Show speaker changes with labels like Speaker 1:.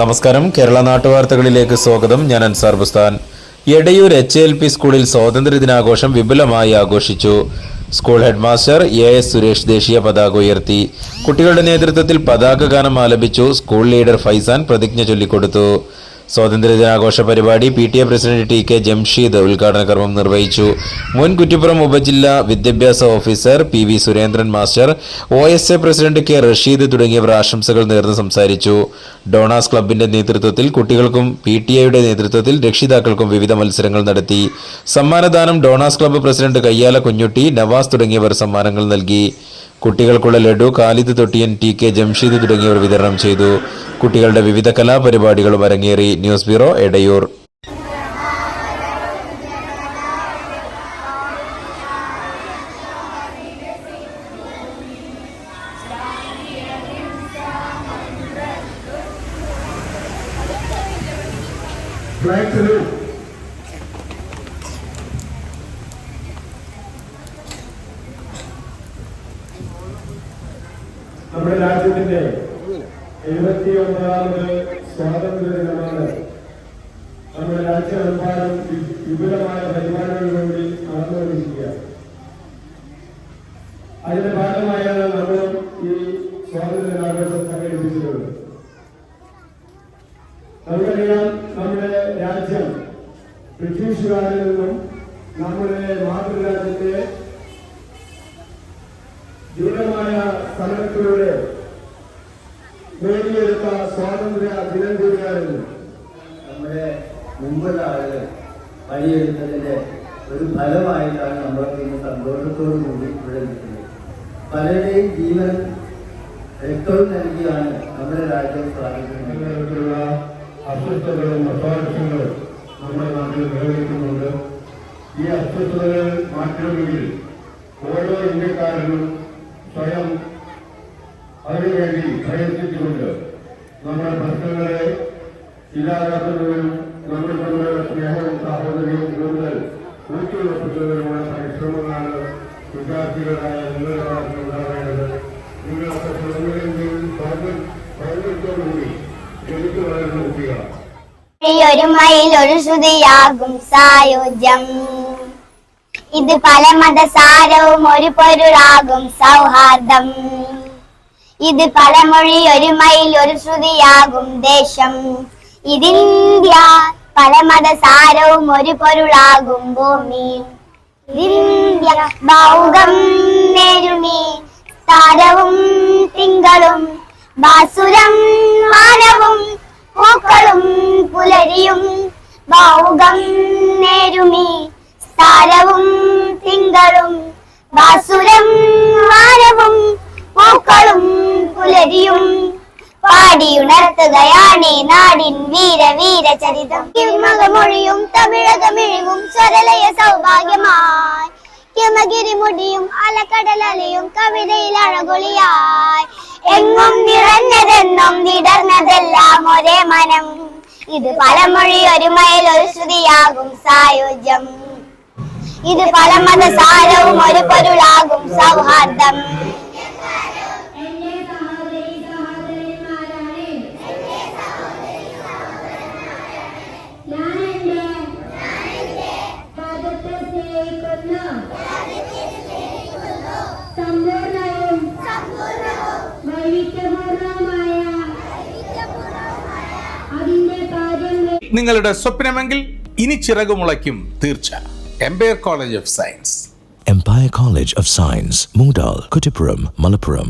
Speaker 1: നമസ്കാരം. കേരള നാട്ടുവാർത്തകളിലേക്ക് സ്വാഗതം. ഞാൻ Ansar Bustan. Edayur H L P സ്കൂളിൽ സ്വാതന്ത്ര്യ ദിനാഘോഷം വിപുലമായി ആഘോഷിച്ചു. School headmaster A S Suresh ദേശീയ പതാക ഉയർത്തി. കുട്ടികളുടെ നേതൃത്വത്തിൽ പതാക ഗാനം ആലപിച്ചു. സ്കൂൾ ലീഡർ ഫൈസാൻ പ്രതിജ്ഞ ചൊല്ലിക്കൊടുത്തു. സ്വാതന്ത്ര്യദിനാഘോഷ പരിപാടി P T A president T K Jamsheed ഉദ്ഘാടന കർമ്മം നിർവഹിച്ചു. മുൻ കുറ്റിപ്പുറം ഉപജില്ലാ വിദ്യാഭ്യാസ officer P V Surendran master O S A president K Rasheed തുടങ്ങിയവർ ആശംസകൾ നേർന്ന് സംസാരിച്ചു. ഡോണാസ് ക്ലബിന്റെ നേതൃത്വത്തിൽ കുട്ടികൾക്കും പി ടി എയുടെ നേതൃത്വത്തിൽ രക്ഷിതാക്കൾക്കും വിവിധ മത്സരങ്ങൾ നടത്തി. സമ്മാനദാനം ഡോണാസ് ക്ലബ്ബ് പ്രസിഡന്റ് കയ്യാല കുഞ്ഞുട്ടി നവാസ് തുടങ്ങിയവർ സമ്മാനങ്ങൾ നൽകി. കുട്ടികൾക്കുള്ള ലഡു കാലിദ് തൊട്ടിയൻ ടി കെ ജംഷീദ് തുടങ്ങിയവർ വിതരണം ചെയ്തു. കുട്ടികളുടെ വിവിധ കലാപരിപാടികളും അരങ്ങേറി. News bureau Edayur.
Speaker 2: Flag salute. നമ്മുടെ രാജ്യത്തിന്റെ എഴുപത്തി ഒമ്പതാമത് സ്വാതന്ത്ര്യ ദിനമാണ് നമ്മുടെ രാജ്യമെമ്പാടും വിപുലമായ വിപുലമായ പരിപാടികളിലൂടെ നടന്നുകൊണ്ടിരിക്കുക അതിന്റെ ഭാഗമായാണ് നമ്മൾ ഈ സ്വാതന്ത്ര്യ ദിനാഘോഷം സംഘടിപ്പിച്ചിട്ടുള്ളത്. നമുക്കറിയാം നമ്മുടെ രാജ്യം ബ്രിട്ടീഷുകാരിൽ നിന്നും നമ്മുടെ മാതൃരാജ്യത്തെ ദൃഢമായ സമരത്തിലൂടെ നേടിയെടുത്ത സ്വാതന്ത്ര്യ ദിനം കൂടിയായിരുന്നു
Speaker 3: നമ്മുടെ മുമ്പുള്ള ആളുകൾ പണിയെടുത്തതിന്റെ ഒരു ഫലമായിട്ടാണ് നമ്മളൊക്കെ ഇന്ന് സന്തോഷത്തോടു കൂടി ഇവിടെ നിൽക്കുന്നത്. പലരുടെയും ജീവൻ രക്തവും നൽകിയാണ് നമ്മുടെ രാജ്യം സ്ഥാപിക്കുന്നത്
Speaker 2: അസ്വസ്ഥതകളും അസ്വാരസ്യങ്ങളും നമ്മുടെ നാട്ടിൽ നിലനിൽക്കുന്നുണ്ട്. ഈ അസ്വസ്ഥതകൾ മാറ്റണമെങ്കിൽ ഓരോ ഇന്ത്യക്കാരനും സ്വയം അതിനുവേണ്ടി പ്രയത്നിച്ചുകൊണ്ട് നമ്മുടെ പ്രശ്നങ്ങളെ ഇല്ലാതാക്കുന്നതിനും നമ്മൾ തമ്മിലുള്ള സ്നേഹവും സഹോദര്യവും കൂടുതൽ ഊട്ടിയുറപ്പിക്കുന്നതിനുള്ള പരിശ്രമങ്ങളാണ് വിദ്യാർത്ഥികളായ നിങ്ങളുടെ ഭാഗത്ത് നിങ്ങളൊക്കെ സ്വതന്ത്രമെങ്കിൽ സ്വാതന്ത്ര്യത്തോടുകൂടി ജനിച്ചു വളരുന്ന കുട്ടികളാണ്
Speaker 4: ഒരു മയിൽ ഒരു ശ്രുതിയാകും സായുജ്യം. ഇത് പല മതസാരവും ഒരു പൊരുളാകും സൗഹാർദ്ദം. ഇത് പലമൊഴി ഒരു മയിൽ ഒരു ശ്രുതിയാകും ദേശം. ഇതിന്ത്യ പല മതസാരവും ഒരു പൊരുളാകും ഭൂമി. ഇതിന്ത്യ ബൗഗം നേരുമി താരവും തിങ്കളും ബാസുരം മാനവും പൂക്കളും പുലരിയും. ബൗഗം നേരുമി താരവും തിങ്കളും ബാസുരം മാനവും പൂക്കളും പുലരിയും. പാടിയുണർത്തുകയാണേ നാടിൻ വീര വീര ചരിതം കിമകമൊഴിയും തമിഴകമിഴിവും സ്വരലയ സൗഭാഗ്യമായി. കിമഗിരി മുടിയും അലക്കടലലയും കവിതയിൽ അഴകൊളിയായി. എങ്ങും നിറഞ്ഞതെന്നും വിടർന്നതെല്ലാം ഒരേ മനം. ഇത് പലമൊഴി ഒരു മയൽ ഒരു ശ്രുതിയാകും സായുജ്യം. ഇത് പല മതസാരവും ഒരു പൊരുളാകും. സൗഹാർദ്ദം.
Speaker 5: സമ്പൂർണവും വൈവിധ്യപൂർണവുമായ അതിന്റെ കാര്യം
Speaker 6: നിങ്ങളുടെ സ്വപ്നമെങ്കിൽ ഇനി ചിറകുമുളയ്ക്കും തീർച്ച. Empire College of Science
Speaker 7: Empire College of Science, Moondal, Kuttipuram, Malappuram.